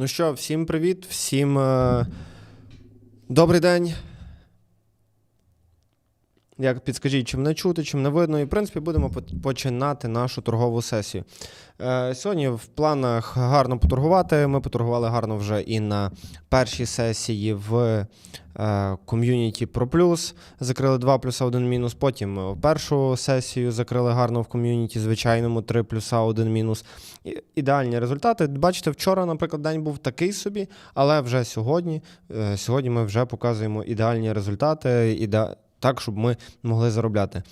Ну що, всім привіт, всім е, добрий день. Як підскажіть, чим не чути, чим не видно. І в принципі будемо починати нашу торгову сесію. Е, сьогодні в планах гарно поторгувати. Ми поторгували гарно вже і на першій сесії в ком'юніті Pro Plus. Закрили 2 плюса 1 мінус. Потім е, першу сесію закрили гарно в ком'юніті, звичайному 3 плюса 1 мінус. Ідеальні результати. Бачите, вчора, наприклад, день був такий собі, але вже сьогодні, е, сьогодні ми вже показуємо ідеальні результати. Так, щоб ми могли заробляти.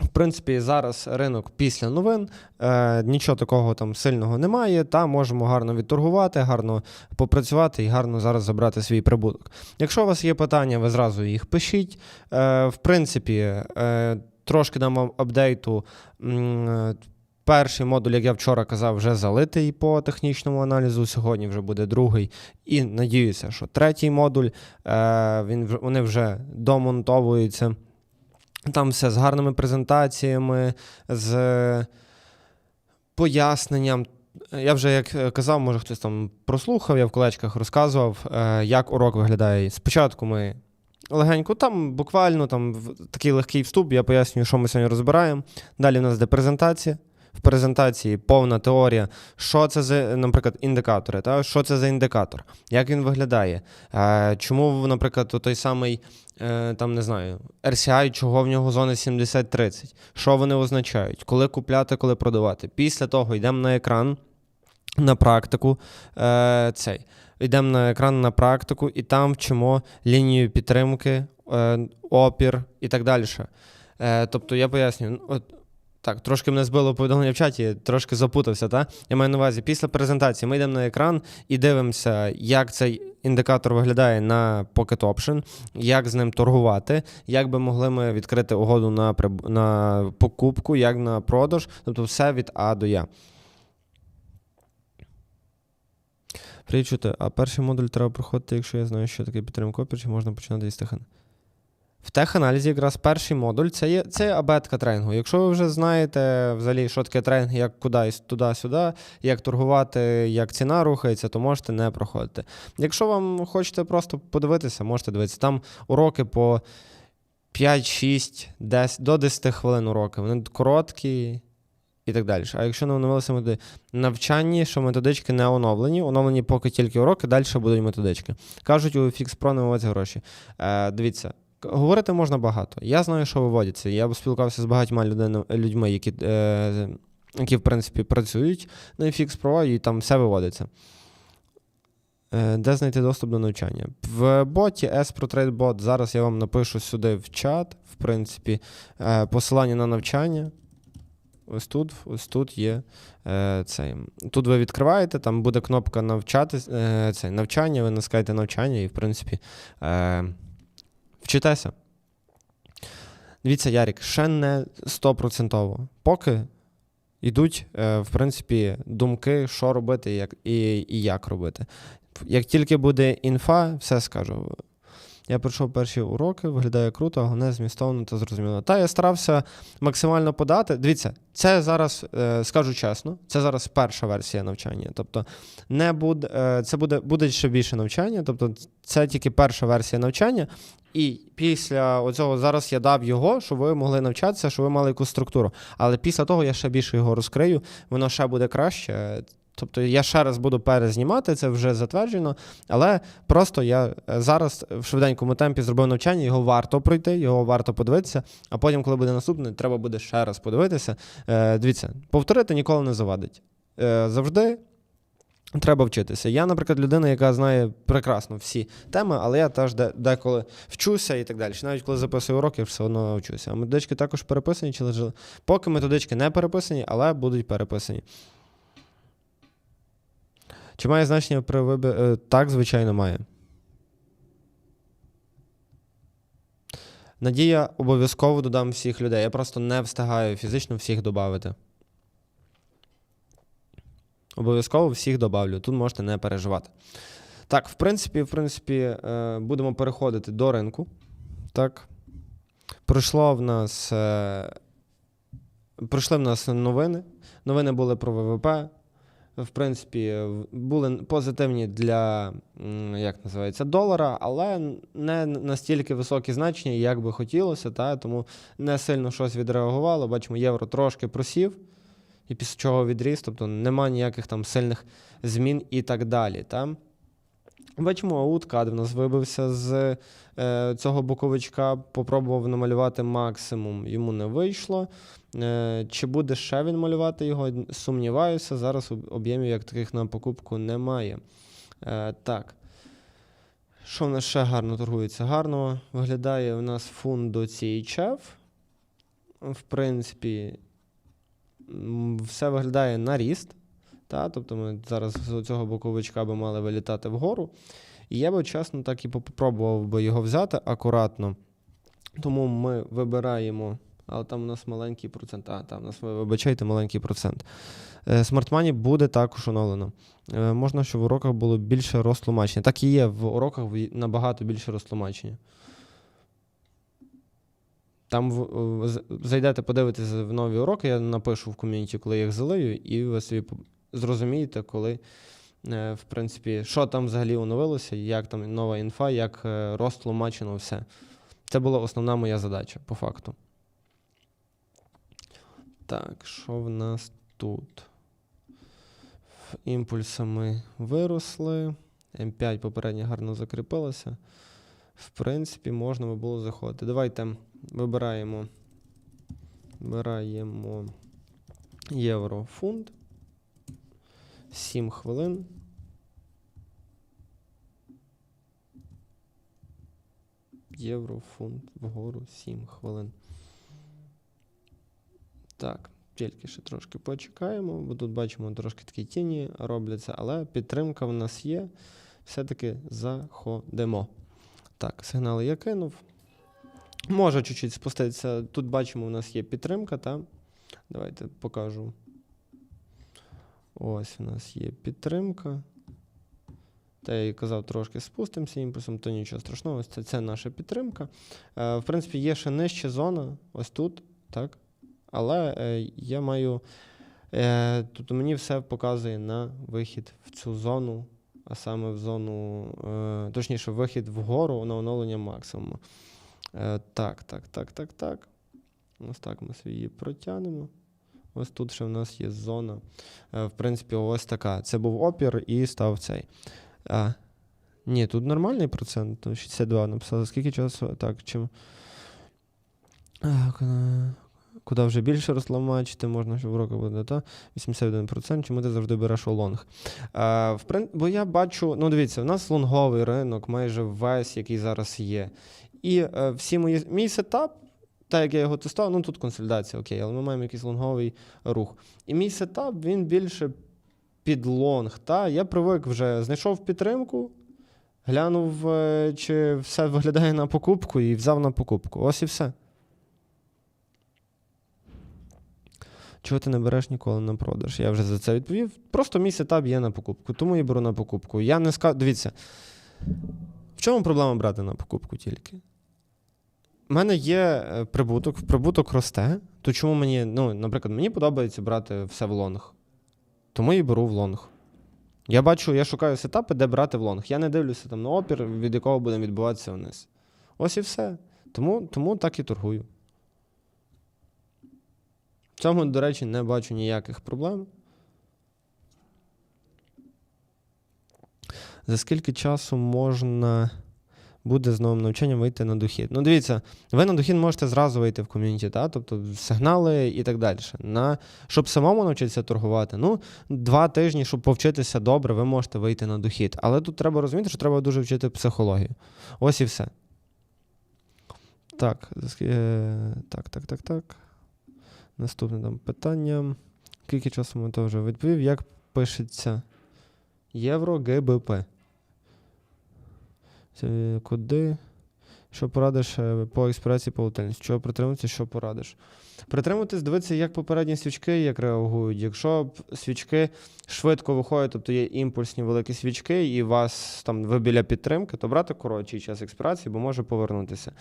В принципі, зараз ринок після новин, е, нічого такого там сильного немає. Та можемо гарно відторгувати, гарно попрацювати і гарно зараз забрати свій прибуток. Якщо у вас є питання, ви зразу їх пишіть. Е, в принципі, е, трошки дам апдейту. Е, Перший модуль, як я вчора казав, вже залитий по технічному аналізу. Сьогодні вже буде другий. І надіюся, що третій модуль е, він, вони вже домонтовуються. Там все з гарними презентаціями, з поясненням. Я вже як е, казав, може хтось там прослухав, я в колечках розказував, е, як урок виглядає. Спочатку ми легенько, там буквально там такий легкий вступ, я пояснюю, що ми сьогодні розбираємо. Далі в нас йде презентація. В презентації повна теорія, що це за, наприклад, індикатори, та? що це за індикатор, як він виглядає, е, чому, наприклад, той самий, е, там не знаю, RCI, чого в нього зона 70-30, що вони означають, коли купляти, коли продавати. Після того йдемо на екран, на практику е, цей. Йдемо на екран на практику, і там вчимо лінію підтримки, е, опір і так далі. Е, тобто я пояснюю, от, так, трошки мене збило повідомлення в чаті, трошки запутався, та? Я маю на увазі, після презентації ми йдемо на екран і дивимося, як цей індикатор виглядає на Pocket Option, як з ним торгувати, як би могли ми відкрити угоду на, на покупку, як на продаж, тобто все від А до Я. Привіт. А перший модуль треба проходити, якщо я знаю, що таке підтримка опір, чи можна починати із техан. В теханалізі якраз перший модуль це є, це абетка тренінгу. Якщо ви вже знаєте взагалі, що таке тренінг, як куди туди-сюди, як торгувати, як ціна рухається, то можете не проходити. Якщо вам хочете просто подивитися, можете дивитися. Там уроки по 5, 6, 10, до 10 хвилин уроки. Вони короткі і так далі. А якщо не оновилися методи навчанні, що методички не оновлені, оновлені поки тільки уроки, далі будуть методички. Кажуть, у FixPro не виводяться гроші. Е, дивіться. Говорити можна багато. Я знаю, що виводяться. Я спілкувався з багатьма людьми, які, е, які в принципі працюють на FX Pro, і там все виводиться. Е, Де знайти доступ до навчання? В боті S-Pro Bot зараз я вам напишу сюди в чат, в принципі, е, посилання на навчання. Ось тут, ось тут є е, цей. Тут ви відкриваєте, там буде кнопка навчати, е, цей, навчання, ви натискаєте навчання і, в принципі, вчитеся. Дивіться, Ярік, ще не стопроцентово. Поки йдуть, е, в принципі, думки, що робити як, і, і як робити. Як тільки буде інфа, все скажу. Я пройшов перші уроки, виглядає круто, головне змістовно та зрозуміло. Та я старався максимально подати. Дивіться, це зараз, е, скажу чесно, це зараз перша версія навчання. Тобто, не буде, це буде, буде ще більше навчання, тобто це тільки перша версія навчання. І після оцього зараз я дав його, щоб ви могли навчатися, щоб ви мали якусь структуру. Але після того я ще більше його розкрию, воно ще буде краще. Тобто я ще раз буду перезнімати, це вже затверджено. Але просто я е, зараз в швиденькому темпі зробив навчання, його варто пройти, його варто подивитися. А потім, коли буде наступне, треба буде ще раз подивитися. Е, дивіться, повторити ніколи не завадить. Е, завжди треба вчитися. Я, наприклад, людина, яка знає прекрасно всі теми, але я теж де- деколи вчуся і так далі. Навіть коли записую уроки, все одно вчуся. А методички також переписані чи лежали? Поки методички не переписані, але будуть переписані. Чи має значення при виборі? Так, звичайно, має. Надія обов'язково додам всіх людей. Я просто не встигаю фізично всіх додати. Обов'язково всіх добавлю. Тут можете не переживати. Так, в принципі, в принципі, е, будемо переходити до ринку. Так. Пройшло в нас. е, Пройшли в нас новини. Новини були про ВВП, в принципі, були позитивні для як називається, долара, але не настільки високі значення, як би хотілося, та, тому не сильно щось відреагувало. Бачимо, євро трошки просів, і після чого відріс, тобто нема ніяких там сильних змін і так далі. Та. Бачимо, ауткад в нас вибився з е, цього боковичка, попробував намалювати максимум, йому не вийшло. Е, чи буде ще він малювати його? Сумніваюся. Зараз об'ємів як таких на покупку немає. Е, так. Що в нас ще гарно торгується? Гарно виглядає у нас фунт до CHF. В принципі, все виглядає на ріст. Та? Тобто ми зараз з цього боковичка би мали вилітати вгору. І я би, чесно, так і попробував би його взяти акуратно. Тому ми вибираємо. Але там у нас маленький процент. А, там у нас, ви вибачайте, маленький процент. Е, Money буде також оновлено. Е, Можна, щоб в уроках було більше розтлумачення. Так і є, в уроках набагато більше розтлумачення. Там зайдете, подивитесь в нові уроки, я напишу в ком'юніті, коли їх залию, і ви собі зрозумієте, коли, е, в принципі, що там взагалі оновилося, як там нова інфа, як е, розтлумачено все. Це була основна моя задача, по факту. Так, що в нас тут? В Імпульси ми виросли. М5 попередньо гарно закріпилося. В принципі, можна би було заходити. Давайте вибираємо. Вибираємо євро фунт. 7 хвилин. Євро фунт вгору 7 хвилин. Так, тільки ще трошки почекаємо, бо тут бачимо трошки такі тіні робляться, але підтримка в нас є. Все-таки заходимо. Так, сигнали я кинув. Може чуть-чуть спуститися. Тут бачимо, у нас є підтримка, та? Давайте покажу. Ось у нас є підтримка. Та я і казав, трошки спустимося імпульсом, то нічого страшного, ось це, це наша підтримка. Е, в принципі, є ще нижча зона, ось тут, так? Але е, я маю. Е, тобто мені все показує на вихід в цю зону, а саме в зону, е, точніше, вихід вгору на оновлення максимуму. Е, так, так, так, так, так. Ось так ми її протягнемо. Ось тут ще в нас є зона. Е, в принципі, ось така. Це був опір і став цей. А, ні, тут нормальний процент, 62 написали. Скільки часу? Так, чим. Куди- вже більше розламачити, можна, щоб уроки буде, та 81%, чому ти завжди береш у лонг. В прин... Бо я бачу, ну дивіться, в нас лонговий ринок, майже весь, який зараз є. І е, всі мої мій сетап, так як я його тестував, ну тут консолідація, окей, але ми маємо якийсь лонговий рух. І мій сетап він більше під лонг. Та? Я привик вже знайшов підтримку, глянув, е, чи все виглядає на покупку, і взяв на покупку. Ось і все. Чого ти не береш ніколи на продаж? Я вже за це відповів. Просто мій сетап є на покупку, тому і беру на покупку. Я не скажу. Дивіться, в чому проблема брати на покупку тільки? У мене є е, прибуток, прибуток росте, то чому мені, ну, наприклад, мені подобається брати все в лонг. Тому і беру в лонг. Я бачу, я шукаю сетапи, де брати в лонг. Я не дивлюся там на опір, від якого буде відбуватися вниз. Ось і все. Тому, тому так і торгую. В цьому, до речі, не бачу ніяких проблем. За скільки часу можна буде з новим навчанням вийти на дохід? Ну, дивіться, ви на дохід можете зразу вийти в ком'юніті, та? тобто сигнали і так далі. На, щоб самому навчитися торгувати, ну, два тижні, щоб повчитися добре, ви можете вийти на дохід. Але тут треба розуміти, що треба дуже вчити психологію. Ось і все. Так, е, так, так, так, так. Наступне там питання. Скільки часу ми то вже відповів? Як пишеться євро ГБП? Куди? Що порадиш е, по експірації по волатильності? Чого притримуватися, що порадиш? Притримуватись, дивитися, як попередні свічки як реагують. Якщо свічки швидко виходять, тобто є імпульсні великі свічки, і вас там ви біля підтримки, то брати коротший час експірації, бо може повернутися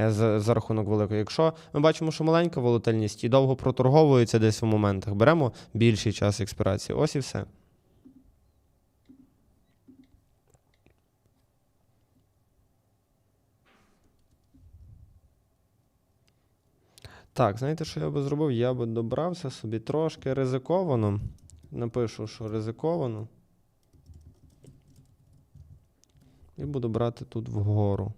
е, за, за рахунок великої. Якщо ми бачимо, що маленька волатильність і довго проторговується десь в моментах, беремо більший час експірації. Ось і все. Так, знаєте, що я би зробив? Я би добрався собі трошки ризиковано. Напишу, що ризиковано. І буду брати тут вгору.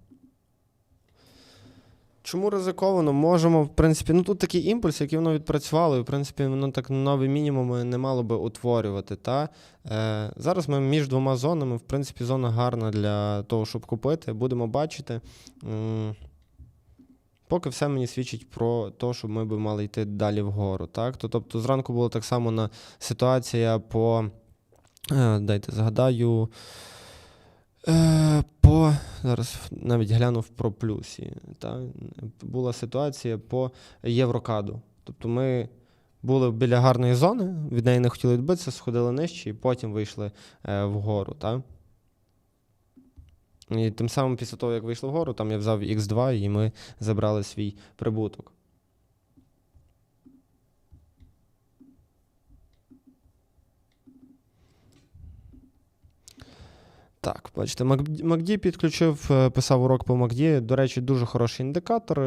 Чому ризиковано? Можемо, в принципі, ну тут такий імпульс, який воно відпрацювало, і в принципі, воно так нові мінімуми не мало би утворювати. Та? Е, зараз ми між двома зонами, в принципі, зона гарна для того, щоб купити. Будемо бачити. Поки все мені свідчить про те, що ми би мали йти далі вгору. Так? То, тобто зранку була так само на ситуація по. Е, дайте згадаю. Е, по, зараз навіть глянув про плюсі. Та? Була ситуація по Єврокаду. Тобто ми були біля гарної зони, від неї не хотіли відбитися, сходили нижче і потім вийшли е, вгору. Та? І тим самим після того, як вийшло вгору, там я взяв X2 і ми забрали свій прибуток. Так, бачите, MACD підключив, е, писав урок по MACD. До речі, дуже хороший індикатор.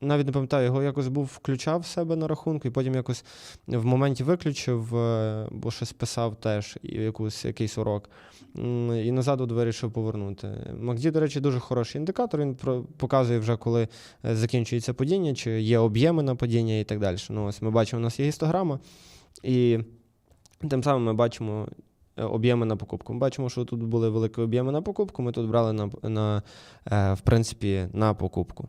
Навіть не пам'ятаю, його якось був включав в себе на рахунку, і потім якось в моменті виключив, е, бо щось писав теж якусь, якийсь урок. І назад от вирішив повернути. MACD, до речі, дуже хороший індикатор. Він показує вже, коли е, закінчується падіння, чи є об'єми на падіння і так далі. Ну, ось ми бачимо, у нас є гістограма, і тим самим ми бачимо е, об'єми на покупку. Ми бачимо, що тут були великі об'єми на покупку, ми тут брали на, на, в принципі, на покупку.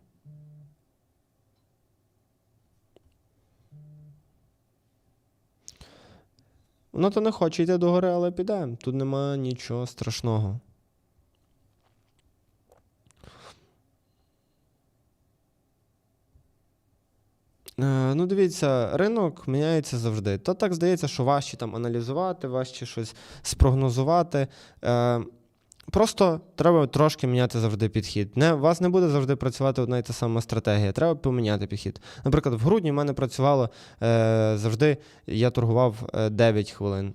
Воно то не хоче йти догори, але піде. Тут нема нічого страшного. Е, Ну, дивіться, ринок міняється завжди. То так здається, що важче там аналізувати, важче щось спрогнозувати. Е, Просто треба трошки міняти завжди підхід. Не, у вас не буде завжди працювати одна і та сама стратегія. Треба поміняти підхід. Наприклад, в грудні в мене працювало е, завжди, я торгував е, 9 хвилин.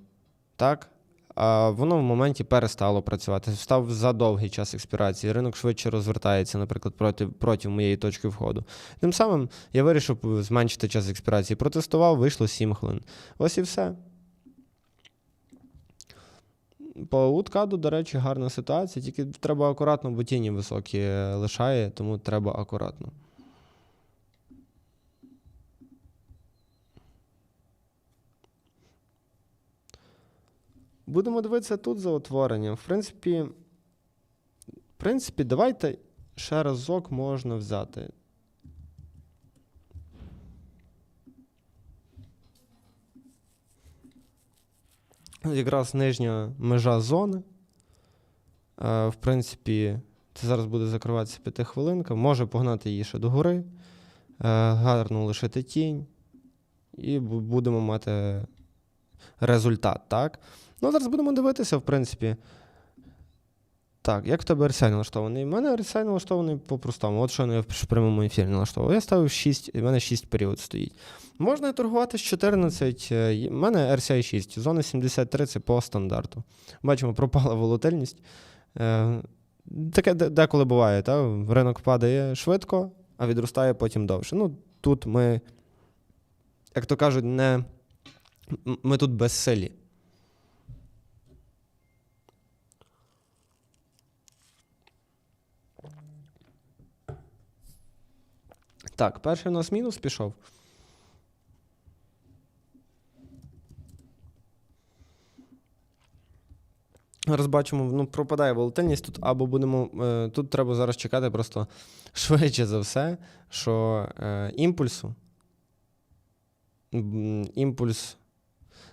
Так? А воно в моменті перестало працювати. Став за довгий час експірації. Ринок швидше розвертається, наприклад, проти, проти моєї точки входу. Тим самим я вирішив зменшити час експірації. Протестував, вийшло 7 хвилин. Ось і все. По уткаду, до речі, гарна ситуація, тільки треба акуратно, бо тіні високі лишає, тому треба акуратно. Будемо дивитися тут за утворенням. В принципі, в принципі, давайте ще разок можна взяти. Якраз нижня межа зони. Е, В принципі, це зараз буде закриватися п'ятихвилинка. Може погнати її ще догори, е, гарно лишити тінь, і будемо мати результат, так? Ну, зараз будемо дивитися, в принципі. Так, як в тебе RSI налаштований? У мене RSI налаштований по-простому. От що я в прямому ефірі налаштовував. Я ставив 6, і в мене 6 період стоїть. Можна торгувати з 14. У мене RSI 6, зона 73 це по стандарту. Бачимо, пропала волатильність. Е, Таке деколи буває, та? ринок падає швидко, а відростає потім довше. Ну, тут ми, як то кажуть, не, ми тут безсилі. Так, перший у нас мінус пішов. Зараз бачимо, ну, пропадає волатильність тут, або будемо. Е, тут треба зараз чекати просто швидше за все, що е, імпульсу. Імпульс.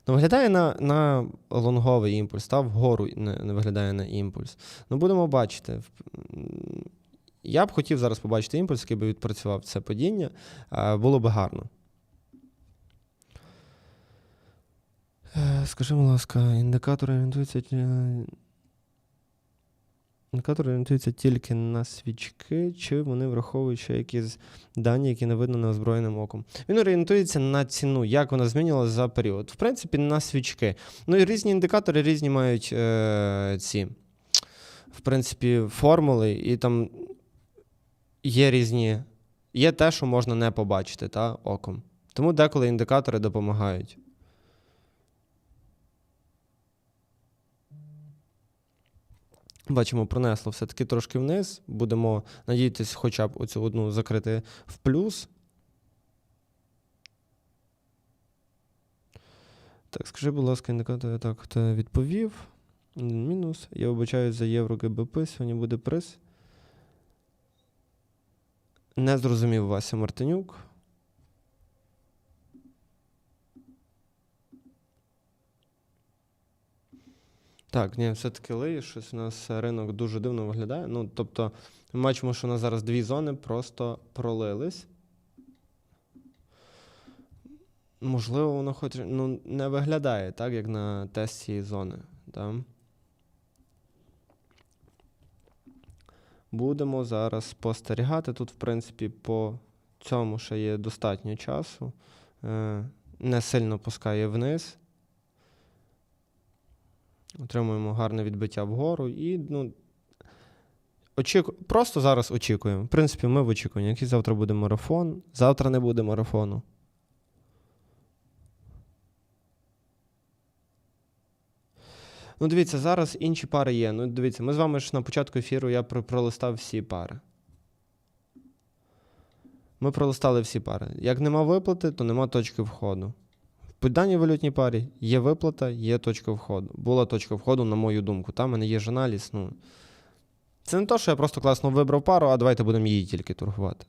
Ну, виглядає на, на лонговий імпульс, та вгору не, не виглядає на імпульс. Ну, будемо бачити. Я б хотів зараз побачити імпульс, який би відпрацював це падіння. Е, Було би гарно. Е, Скажи, будь ласка, індикатори орієнтуються. ті- Індикатори орієнтуються тільки на свічки, чи вони враховують ще якісь дані, які не видно неозброєним оком. Він орієнтується на ціну, як вона змінювалася за період. В принципі, на свічки. Ну і різні індикатори різні мають е, ці, в принципі, формули, і там є різні є те, що можна не побачити та, оком. Тому деколи індикатори допомагають. Бачимо, пронесло все-таки трошки вниз. Будемо надіятися, хоча б оцю одну закрити в плюс. Так, скажи, будь ласка, індикатор так, відповів. Мінус. Я вибачаю за євро ГБП. Сьогодні буде приз. Не зрозумів Вася Мартинюк. Так, ні, все-таки лиє, щось у нас ринок дуже дивно виглядає. Ну, тобто, ми бачимо, що у нас зараз дві зони просто пролились. Можливо, воно хоч ну, не виглядає так, як на тест цієї зони. Так? Будемо зараз спостерігати. Тут, в принципі, по цьому ще є достатньо часу. Е, Не сильно пускає вниз. Отримуємо гарне відбиття вгору і ну, очіку... просто зараз очікуємо. В принципі, ми в очікуванні. Який завтра буде марафон, завтра не буде марафону. Ну, дивіться, зараз інші пари є. Ну, дивіться, ми з вами ж на початку ефіру я пролистав всі пари. Ми пролистали всі пари. Як нема виплати, то нема точки входу. В даній валютній парі є виплата, є точка входу. Була точка входу, на мою думку. Там в мене є ж. Ну. Це не то, що я просто класно вибрав пару, а давайте будемо її тільки торгувати.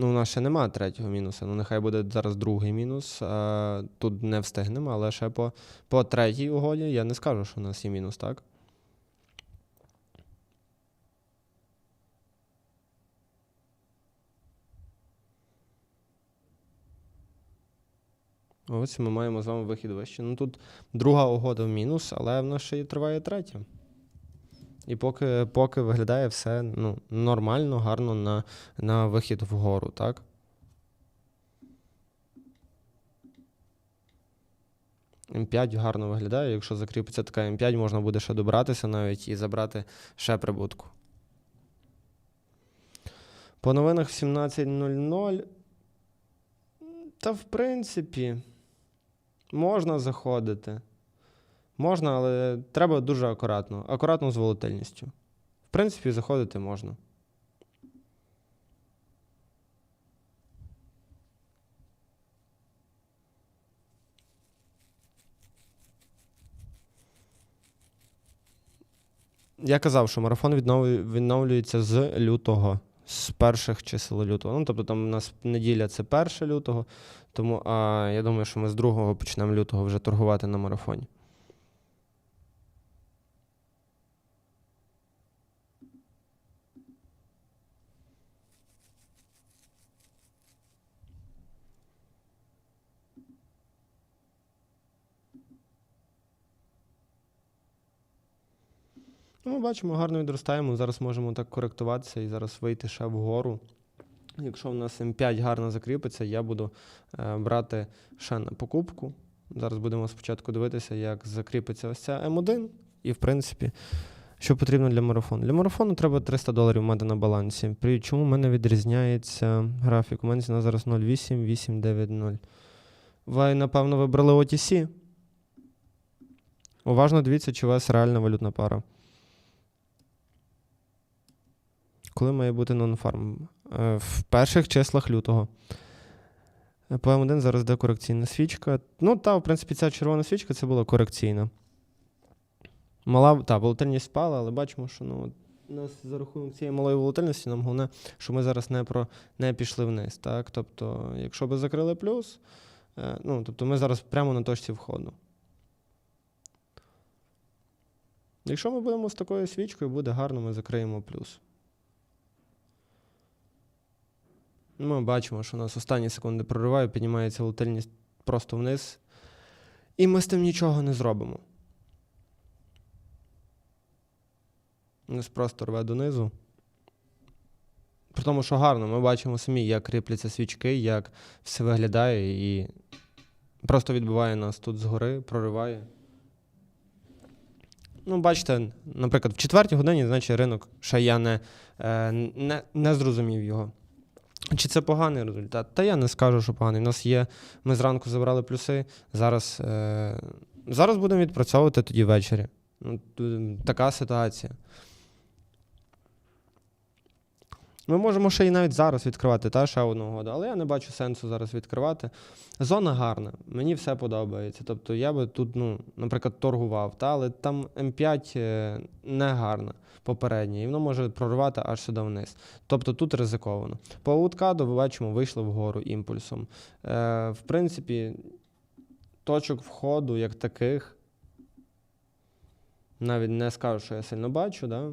Ну, у нас ще немає третього мінуса. Ну, нехай буде зараз другий мінус. А, тут не встигнемо, але ще по, по третій угоді я не скажу, що у нас є мінус, так? Ось ми маємо з вами вихід вище. Ну тут друга угода в мінус, але в нас ще й триває третя. І поки, поки виглядає все ну, нормально, гарно на, на вихід вгору, так? М5 гарно виглядає. Якщо закріпиться така М5, можна буде ще добратися навіть і забрати ще прибутку. По новинах в 17.00. Та, в принципі, можна заходити. Можна, але треба дуже акуратно. Акуратно з волатильністю. В принципі, заходити можна. Я казав, що марафон відновлю- відновлюється з лютого, з перших чисел лютого. Ну, тобто там у нас неділя це 1 лютого, тому а, я думаю, що ми з 2 почнемо лютого вже торгувати на марафоні. Ну, ми бачимо, гарно відростаємо. Зараз можемо так коректуватися і зараз вийти ще вгору. Якщо в нас М5 гарно закріпиться, я буду е, брати ще на покупку. Зараз будемо спочатку дивитися, як закріпиться ось ця М1. І, в принципі, що потрібно для марафону. Для марафону треба 300 доларів мати на балансі. При чому в мене відрізняється графік? У мене ціна зараз 0,8, 890. Ви, напевно, вибрали OTC. Уважно дивіться, чи у вас реальна валютна пара. Коли має бути нонфарм? Е, В перших числах лютого. Е, По М1 зараз де корекційна свічка. Ну, та, в принципі, ця червона свічка це була корекційна. Мала, та, волатильність впала, але бачимо, що ну, нас за рахунок цієї малої волатильності, нам головне, що ми зараз не, про, не пішли вниз. Так? Тобто, якщо би закрили плюс, е, ну, тобто ми зараз прямо на точці входу. Якщо ми будемо з такою свічкою, буде гарно, ми закриємо плюс. Ми бачимо, що у нас останні секунди прориває, піднімається волатильність просто вниз. І ми з тим нічого не зробимо. Нас просто рве донизу. При тому, що гарно, ми бачимо самі, як кріпляться свічки, як все виглядає і просто відбиває нас тут згори, прориває. Ну, бачите, наприклад, в четвертій годині, значить, ринок ще я не, е, не, не зрозумів його. Чи це поганий результат? Та я не скажу, що поганий. У нас є. Ми зранку забрали плюси. Зараз, е, зараз будемо відпрацьовувати тоді ввечері. Ну, така ситуація. Ми можемо ще й навіть зараз відкривати та ще одну угоду, але я не бачу сенсу зараз відкривати. Зона гарна, мені все подобається. Тобто я би тут, ну, наприклад, торгував, та, але там М5 е, не гарна попередня, і воно може прорвати аж сюди вниз. Тобто тут ризиковано. По ауткаду, бачимо, вийшло вгору імпульсом. Е, в принципі, точок входу як таких. Навіть не скажу, що я сильно бачу, да?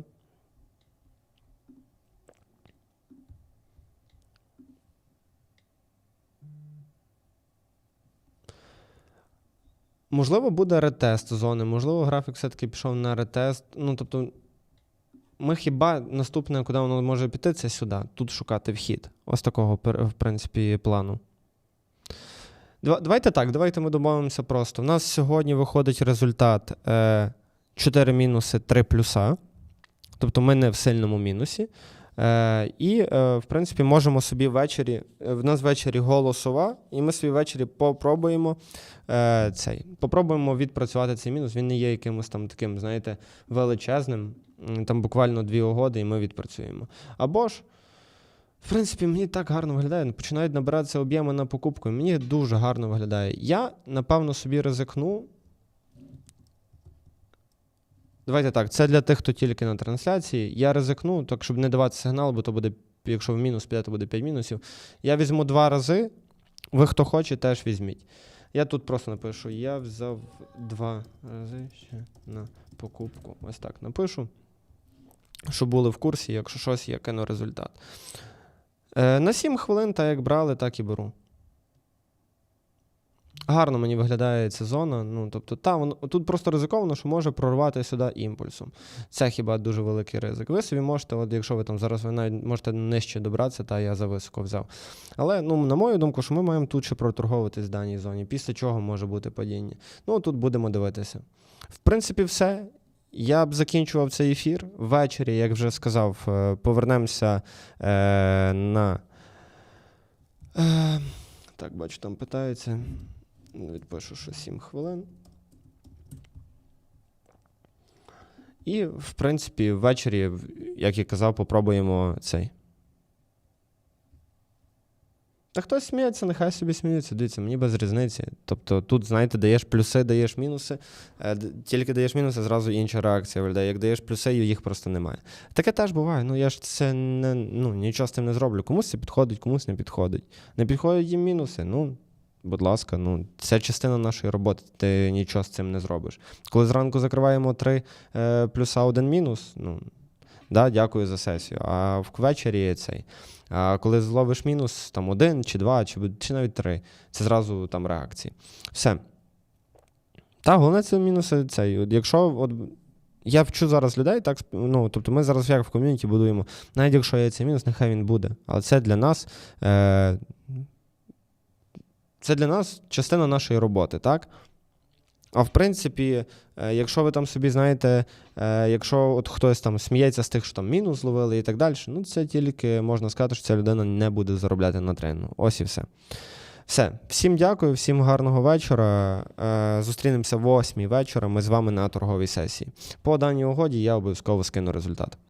Можливо, буде ретест зони, можливо, графік все-таки пішов на ретест. Ну, тобто, ми хіба наступне, куди воно може піти, це сюди. Тут шукати вхід. Ось такого, в принципі, плану. Давайте так, давайте ми домовимося просто. У нас сьогодні виходить результат е, 4 мінуси, 3 плюса. Тобто ми не в сильному мінусі. Е, і, е, в принципі, можемо собі ввечері. е, В нас ввечері голосова, і ми собі ввечері попробуємо е, цей. Попробуємо відпрацювати цей мінус. Він не є якимось там таким, знаєте, величезним. Там буквально дві угоди, і ми відпрацюємо. Або ж, в принципі, мені так гарно виглядає. Починають набиратися об'єми на покупку. Мені дуже гарно виглядає. Я, напевно, собі ризикну. Давайте так, це для тих, хто тільки на трансляції. Я ризикну, так щоб не давати сигнал, бо то буде, якщо в мінус піде, то буде 5 мінусів. Я візьму два рази. Ви хто хоче, теж візьміть. Я тут просто напишу: я взяв два рази ще на покупку. Ось так напишу. Щоб були в курсі, якщо щось, я кину результат. Е, на 7 хвилин, так як брали, так і беру. Гарно мені виглядає ця зона. Ну, тобто, та, воно, тут просто ризиковано, що може прорвати сюди імпульсом. Це хіба дуже великий ризик. Ви собі можете, от якщо ви там зараз ви навіть можете нижче добратися, та я за високо взяв. Але ну, на мою думку, що ми маємо тут ще проторговуватись в даній зоні, після чого може бути падіння. Ну, тут будемо дивитися. В принципі, все. Я б закінчував цей ефір. Ввечері, як вже сказав, е, повернемося е, на. Е, так, бачу, там питаються. Відпишу, що 7 хвилин. І, в принципі, ввечері, як я казав, попробуємо цей. Та хтось сміється, нехай собі сміється. Дивіться, мені без різниці. Тобто тут, знаєте, даєш плюси, даєш мінуси, е, тільки даєш мінуси, зразу інша реакція виглядає. Як даєш плюси, їх просто немає. Таке теж буває. Ну я ж це не ну, нічого з тим не зроблю. Комусь це підходить, комусь не підходить. Не підходять їм мінуси. Ну, будь ласка, ну це частина нашої роботи. Ти нічого з цим не зробиш. Коли зранку закриваємо три е, плюса, один мінус, ну. Да, дякую за сесію. А ввечері цей. А коли зловиш мінус, там один чи два, чи, чи навіть три, це зразу там реакції. Все. Та, головне це мінуси цей. Якщо от, я вчу зараз людей, так, ну, тобто ми зараз як в ком'юніті будуємо, навіть якщо є цей мінус, нехай він буде. Але це для нас. Е, це для нас частина нашої роботи, так? А в принципі, е, якщо ви там собі знаєте, е, якщо от хтось там сміється з тих, що там мінус зловили і так далі, ну це тільки можна сказати, що ця людина не буде заробляти на тренінгу. Ось і все. Все. Всім дякую, всім гарного вечора. Е, Зустрінемося в 8 вечора. Ми з вами на торговій сесії. По даній угоді я обов'язково скину результат.